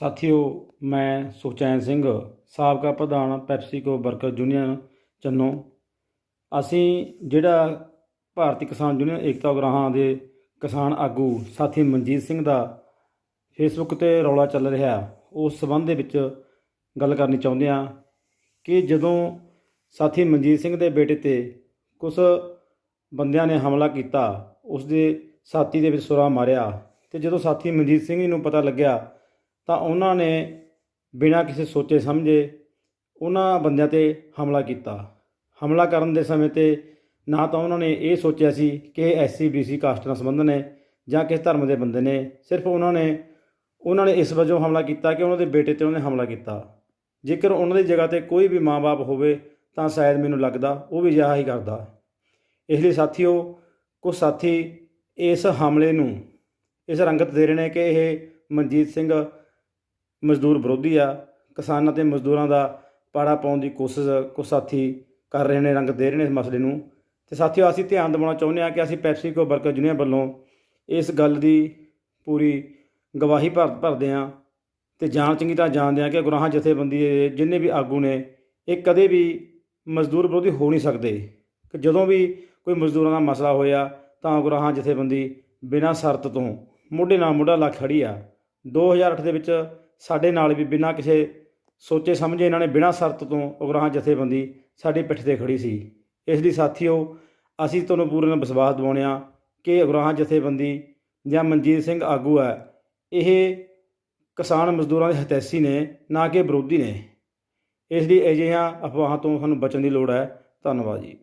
ਸਾਥੀਓ, ਮੈਂ ਸੁਖਚੈਨ ਸਿੰਘ, ਸਾਬਕਾ ਪ੍ਰਧਾਨ ਪੈਪਸੀਕੋ ਵਰਕਰ ਯੂਨੀਅਨ, ਚੰਨੋ। ਅਸੀਂ ਜਿਹੜਾ ਭਾਰਤੀ ਕਿਸਾਨ ਯੂਨੀਅਨ ਏਕਤਾ ਉਗਰਾਹਾਂ ਦੇ ਕਿਸਾਨ ਆਗੂ ਸਾਥੀ ਮਨਜੀਤ ਸਿੰਘ ਦਾ ਫੇਸਬੁੱਕ ਤੇ ਰੌਲਾ ਚੱਲ ਰਿਹਾ, ਉਸ ਸਬੰਧ ਦੇ ਵਿੱਚ ਗੱਲ ਕਰਨੀ ਚਾਹੁੰਦੇ ਹਾਂ ਕਿ ਜਦੋਂ ਸਾਥੀ ਮਨਜੀਤ ਸਿੰਘ ਦੇ ਬੇਟੇ ਤੇ ਕੁਝ ਬੰਦਿਆਂ ਨੇ ਹਮਲਾ ਕੀਤਾ ਉਸ ਦੇ ਸਾਥੀ ਦੇ ਵਿੱਚ ਸੁਰਾ ਮਾਰਿਆ ਤੇ ਜਦੋਂ ਸਾਥੀ ਮਨਜੀਤ ਸਿੰਘ ਜੀ ਨੂੰ ਪਤਾ ਲੱਗਿਆ ਤਾਂ ਉਹਨਾਂ ਨੇ ਬਿਨਾਂ ਕਿਸੇ ਸੋਚੇ ਸਮਝੇ ਉਹਨਾਂ ਬੰਦਿਆਂ ਤੇ ਹਮਲਾ ਕੀਤਾ। ਹਮਲਾ ਕਰਨ ਦੇ ਸਮੇਂ ਤੇ ਨਾ ਤਾਂ ਉਹਨਾਂ ਨੇ ਇਹ ਸੋਚਿਆ ਸੀ ਕਿ ਇਹ ਐਸਸੀ ਬੀਸੀ ਕਾਸਟ ਨਾਲ ਸੰਬੰਧ ਨੇ ਜਾਂ ਕਿਸ ਧਰਮ ਦੇ ਬੰਦੇ ਨੇ। ਸਿਰਫ ਉਹਨਾਂ ਨੇ ਉਹਨਾਂ ਨੇ ਇਸ ਵਜੋਂ ਹਮਲਾ ਕੀਤਾ ਕਿ ਉਹਨਾਂ ਦੇ ਬੇਟੇ ਤੇ ਉਹਨੇ ਹਮਲਾ ਕੀਤਾ। ਜੇਕਰ ਉਹਨਾਂ ਦੀ ਜਗ੍ਹਾ ਤੇ ਕੋਈ ਵੀ ਮਾਂ-ਬਾਪ ਹੋਵੇ ਤਾਂ ਸ਼ਾਇਦ ਮੈਨੂੰ ਲੱਗਦਾ ਉਹ ਵੀ ਅਜਿਹਾ ਹੀ ਕਰਦਾ। ਇਸ ਲਈ ਸਾਥੀਓ, ਕੁਝ ਸਾਥੀ ਇਸ ਹਮਲੇ ਨੂੰ, ਇਸ ਰੰਗਤ ਦੇ ਰਹੇ ਨੇ ਕਿ ਇਹ ਮਨਜੀਤ ਸਿੰਘ ਮਜ਼ਦੂਰ ਵਿਰੋਧੀ ਆ, ਕਿਸਾਨਾਂ ਤੇ ਮਜ਼ਦੂਰਾਂ ਦਾ ਪਾੜਾ ਪਾਉਣ ਦੀ ਕੋਸ਼ਿਸ਼ ਕੁਝ ਸਾਥੀ ਕਰ ਰਹੇ ਨੇ, ਰੰਗ ਦੇ ਰਹੇ ਨੇ ਇਸ ਮਸਲੇ ਨੂੰ। ਤੇ ਸਾਥੀਓ, ਅਸੀਂ ਧਿਆਨ ਦਿਵਾਉਣਾ ਚਾਹੁੰਦੇ ਹਾਂ ਕਿ ਅਸੀਂ ਪੈਪਸੀਕੋ ਵਰਕਰ ਯੂਨੀਅਨ ਵੱਲੋਂ ਇਸ ਗੱਲ ਦੀ ਪੂਰੀ ਗਵਾਹੀ ਭਰ, ਭਰਦੇ ਹਾਂ ਤੇ ਜਾਣ ਚੰਗੀ ਤਰ੍ਹਾਂ ਜਾਣਦੇ ਹਾਂ ਕਿ ਗੁਨਾਹਾਂ ਜਥੇਬੰਦੀ ਦੇ ਜਿੰਨੇ ਵੀ ਆਗੂ ਨੇ, ਇਹ ਕਦੇ ਵੀ ਮਜ਼ਦੂਰ ਵਿਰੋਧੀ ਹੋ ਨਹੀਂ ਸਕਦੇ। ਕਿ ਜਦੋਂ ਵੀ ਕੋਈ ਮਜ਼ਦੂਰਾਂ ਦਾ ਮਸਲਾ ਹੋਇਆ, ਤਾਂ ਗੁਨਾਹਾਂ ਜਥੇਬੰਦੀ ਬਿਨਾਂ ਸ਼ਰਤ ਤੋਂ, ਮੋਢੇ ਨਾਲ ਮੋਢਾ ਲਾ ਖੜੀ ਆ। 2008 ਦੇ ਵਿੱਚ ਸਾਡੇ ਨਾਲ ਵੀ ਬਿਨਾਂ ਕਿਸੇ ਸੋਚੇ ਸਮਝੇ ਇਹਨਾਂ ਨੇ ਬਿਨਾਂ ਸ਼ਰਤ ਤੋਂ ਉਗਰਾਹਾਂ ਜਥੇਬੰਦੀ ਸਾਡੀ ਪਿੱਠ ਤੇ ਖੜੀ ਸੀ। ਇਸ ਲਈ ਸਾਥੀਓ, ਅਸੀਂ ਤੁਹਾਨੂੰ ਪੂਰਨ ਵਿਸ਼ਵਾਸ ਦਿਵਾਉਂਦੇ ਹਾਂ ਕਿ ਉਗਰਾਹਾਂ ਜਥੇਬੰਦੀ ਜਾਂ ਮਨਜੀਤ ਸਿੰਘ ਆਗੂ ਹੈ, ਇਹ ਕਿਸਾਨ ਮਜ਼ਦੂਰਾਂ ਦੇ ਹਤੈਸੀ ਨੇ, ਨਾ ਕਿ ਵਿਰੋਧੀ ਨੇ। ਇਸ ਲਈ ਅਜਿਹੀਆਂ ਅਫਵਾਹਾਂ ਤੋਂ ਸਾਨੂੰ ਬਚਣ ਦੀ ਲੋੜ ਹੈ। ਧੰਨਵਾਦ ਜੀ।